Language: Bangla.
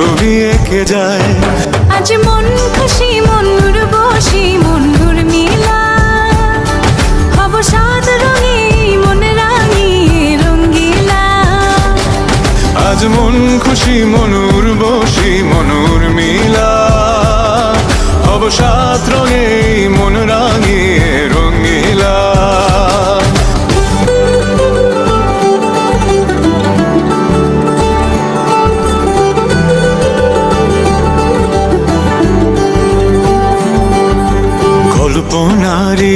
ছবি এঁকে যায়। আজ মন খুশি মন বসি মনুর মিলা। হব সাত রঙে মন রঙ্গিলা আজ মন খুশি মনুর போனாரே